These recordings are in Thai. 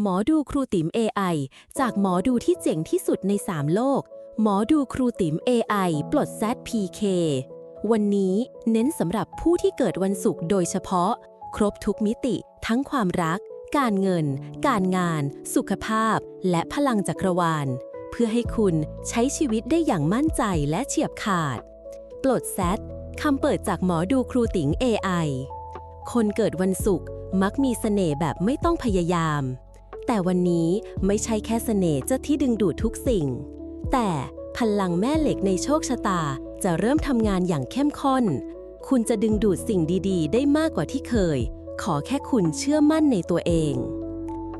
หมอดูครูติ๋ม AI จากหมอดูที่เจ๋งที่สุดใน 3 โลก หมอดูครูติ๋ม AI ปลด ZPK วันนี้เน้นสำหรับผู้ที่เกิดวันศุกร์โดยเฉพาะ ครบทุกมิติ ทั้งความรัก การเงิน การงาน สุขภาพ และพลังจักรวาล เพื่อให้คุณใช้ชีวิตได้อย่างมั่นใจและเฉียบขาด ปลดแซดคำเปิดจากหมอดูครูติ๋ง AI คนเกิดวันศุกร์มักมีเสน่ห์แบบไม่ต้องพยายาม แต่วันนี้ไม่ใช่แค่เสน่ห์เจ้าที่ดึงดูดทุกสิ่ง แต่พลังแม่เหล็กในโชคชะตาจะเริ่มทำงานอย่างเข้มข้น คุณจะดึงดูดสิ่งดีๆ ได้มากกว่าที่เคย ขอแค่คุณเชื่อมั่นในตัวเอง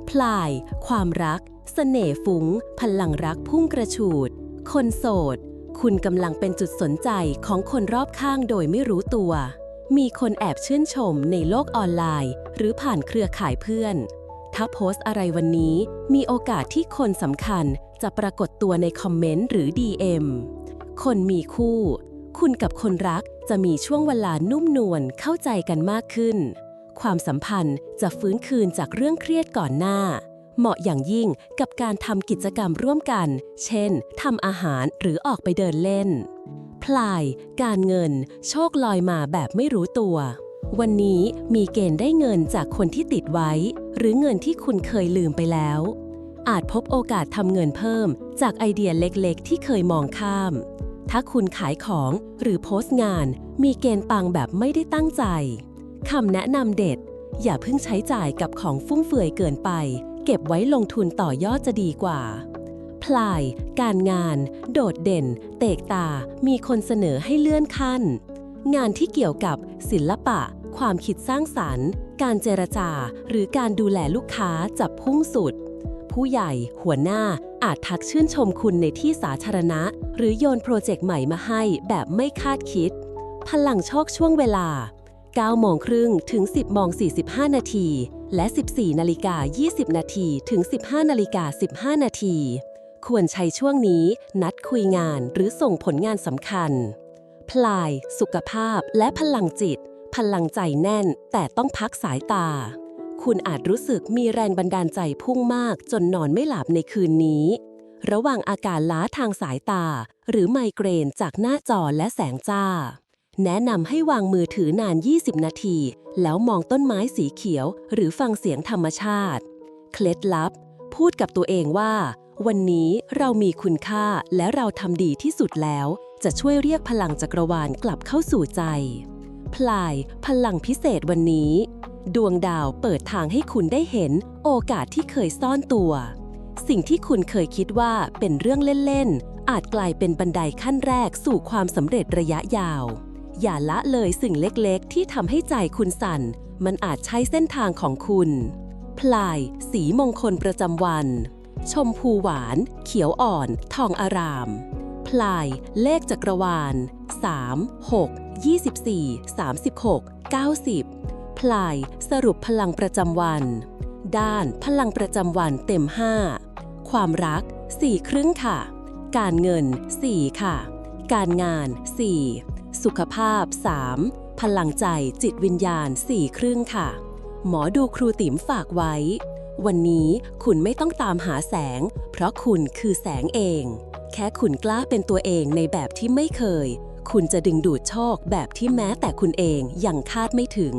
พลาย ความรักเสน่ห์ฟุ้ง พลังรักพุ่งกระฉูด คนโสด คุณกำลังเป็นจุดสนใจของคนรอบข้างโดยไม่รู้ตัว มีคนแอบชื่นชมในโลกออนไลน์ หรือผ่านเครือข่ายเพื่อน ถ้าโพสต์อะไรวันนี้ มีโอกาสที่คนสำคัญจะปรากฏตัวในคอมเมนต์หรือ DM คนมีคู่ คุณกับคนรักจะมีช่วงเวลานุ่มนวลเข้าใจกันมากขึ้น ความสัมพันธ์จะฟื้นคืนจากเรื่องเครียดก่อนหน้า เหมาะอย่างยิ่งกับการทำกิจกรรมร่วมกัน เช่นทำอาหารหรือออกไปเดินเล่น พลาย การเงิน โชคลอยมาแบบไม่รู้ตัว วันนี้มีเกณฑ์ได้เงินจากคนที่ติดไว้ หรือเงินที่คุณเคยลืมไปแล้ว อาจพบโอกาสทำเงินเพิ่ม จากไอเดียเล็กๆ ที่เคยมองข้าม ถ้าคุณขายของหรือโพสต์งาน มีเกณฑ์ปังแบบไม่ได้ตั้งใจคำแนะนำเด็ด อย่าเพิ่งใช้จ่ายกับของฟุ่มเฟือยเกินไป เก็บไว้ลงทุนต่อยอดจะดีกว่าพลาย การงาน โดดเด่น เตกตา มีคนเสนอให้เลื่อนขั้น งานที่เกี่ยวกับศิลปะ ความคิดสร้างสรรค์ การเจรจา หรือการดูแลลูกค้าจะพุ่งสุด ผู้ใหญ่ หัวหน้าอาจทักชื่นชมคุณในที่สาธารณะ หรือโยนโปรเจกต์ใหม่มาให้แบบไม่คาดคิด พลังโชคช่วงเวลา9โมงครึ่งถึง 10โมง45 นาที และ 14นาฬิกา20 นาทีถึง 15นาฬิกา15 นาที ควรใช้ช่วงนี้นัดคุยงานหรือส่งผลงานสำคัญ พลาย สุขภาพและพลังจิต พลังใจแน่น แต่ต้องพักสายตา คุณอาจรู้สึกมีแรงบันดาลใจพุ่งมากจนนอนไม่หลับในคืนนี้ ระหว่างอาการล้าทางสายตา หรือไมเกรนจากหน้าจอและแสงจ้า แนะนำให้วางมือถือนาน 20 นาที แล้วมองต้นไม้สีเขียว หรือฟังเสียงธรรมชาติ เคล็ดลับ พูดกับตัวเองว่า วันนี้เรามีคุณค่าและเราทำดีที่สุดแล้ว จะช่วยเรียกพลังจักรวาลกลับเข้าสู่ใจ พลาย พลังพิเศษวันนี้ ดวงดาวเปิดทางให้คุณได้เห็นโอกาสที่เคยซ่อนตัว สิ่งที่คุณเคยคิดว่าเป็นเรื่องเล่น ๆ อาจกลายเป็นบันไดขั้นแรกสู่ความสำเร็จระยะยาว อย่าละเลยสิ่งเล็กๆ ที่ทำให้ใจคุณสั่น มันอาจใช้เส้นทางของคุณ พลาย สีมงคลประจำวัน ชมพูหวาน เขียวอ่อน ทองอาราม พลาย เลขจักรวาล3 6 24 36 90 พลายสรุปพลังประจำวัน ด้านพลังประจำวันเต็ม 5 ความรัก 4 ครึ่งค่ะ การเงิน 4 ค่ะ การงาน 4 สุขภาพ 3 พลังใจจิตวิญญาณ 4 ครึ่งค่ะ หมอดูครูติ๋มฝากไว้ วันนี้คุณไม่ต้องตามหาแสง เพราะคุณคือแสงเอง แค่คุณกล้าเป็นตัวเองในแบบที่ไม่เคย คุณจะดึงดูดโชคแบบที่แม้แต่คุณเองยังคาดไม่ถึง